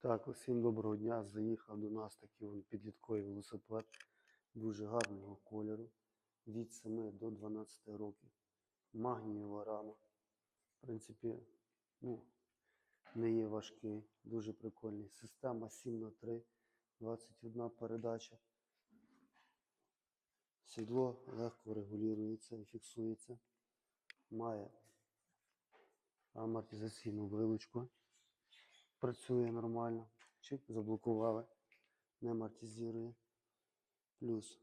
Так, усім доброго дня. Заїхав до нас такий вон підлітковий велосипед дуже гарного кольору. Від 7 до 12 років. Магнієва рама. В принципі, ну, не є важкий, дуже прикольний. Система 7 на 3 21 передача. Сідло легко регулюється і фіксується. Має амортизаційну вилучку. Працює нормально. Чик, заблокували. Не амортизує. Плюс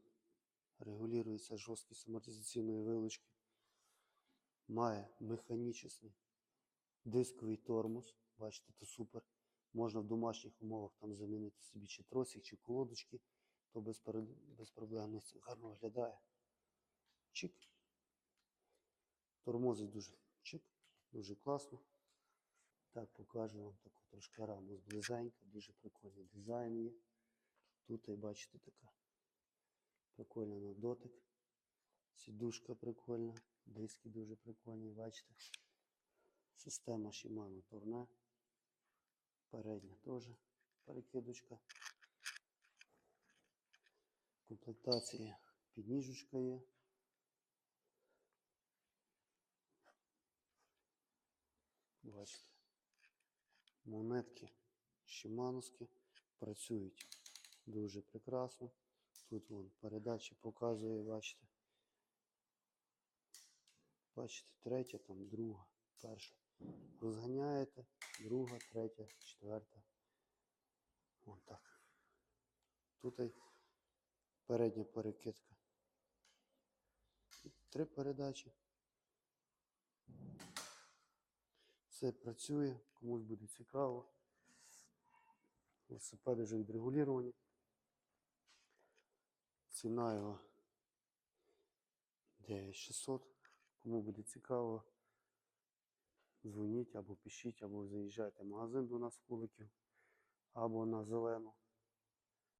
регулюється жорсткість амортизаційної вилучки. Має механічний дисковий тормоз. Бачите, це супер. Можна в домашніх умовах там замінити собі чи тросик, чи колодочки, то без, без проблем гарно виглядає. Чик. Тормозить дуже чик, дуже класно. Так, покажу вам таку трошки раму зблизенька, дуже прикольний дизайн є. Тут, і бачите, така прикольна на дотик. Сідушка прикольна, диски дуже прикольні, бачите. Система Shimano Tourne. Передня теж перекидочка. В комплектації підніжечка є. Бачите. Монетки Шимановські працюють дуже прекрасно. Тут вон передачі показує, бачите. Бачите, третя, там друга, перша. Розганяєте, друга, третя, четверта. Вон так. Тут передня перекидка. Три передачі. Все працює, комусь буде цікаво. Велосипеди вже відрегуліровані. Ціна його 9600. Кому буде цікаво, дзвоніть або пишіть, або заїжджайте в магазин до нас в Куликів, або на зелену